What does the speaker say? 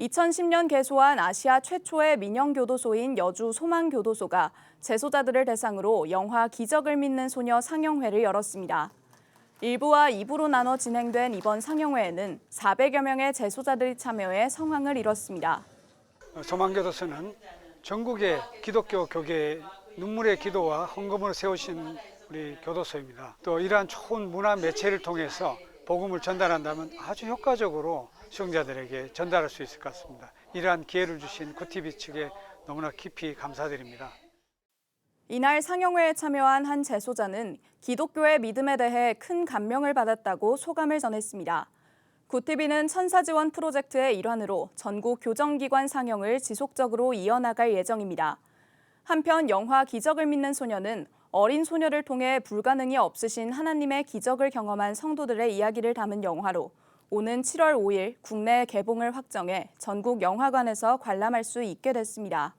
2010년 개소한 아시아 최초의 민영 교도소인 여주 소망교도소가 재소자들을 대상으로 영화 기적을 믿는 소녀 상영회를 열었습니다. 1부와 2부로 나눠 진행된 이번 상영회에는 400여 명의 재소자들이 참여해 성황을 이뤘습니다. 소망교도소는 전국의 기독교 교계에 눈물의 기도와 헌금을 세우신 우리 교도소입니다. 또 이러한 좋은 문화 매체를 통해서 복음을 전달한다면 아주 효과적으로 수용자들에게 전달할 수 있을 것 같습니다. 이러한 기회를 주신 구티비 측에 너무나 깊이 감사드립니다. 이날 상영회에 참여한 한 재소자는 기독교의 믿음에 대해 큰 감명을 받았다고 소감을 전했습니다. 구티비는 천사지원 프로젝트의 일환으로 전국 교정기관 상영을 지속적으로 이어나갈 예정입니다. 한편 영화 기적을 믿는 소녀는 어린 소녀를 통해 불가능이 없으신 하나님의 기적을 경험한 성도들의 이야기를 담은 영화로 오는 7월 5일 국내 개봉을 확정해 전국 영화관에서 관람할 수 있게 됐습니다.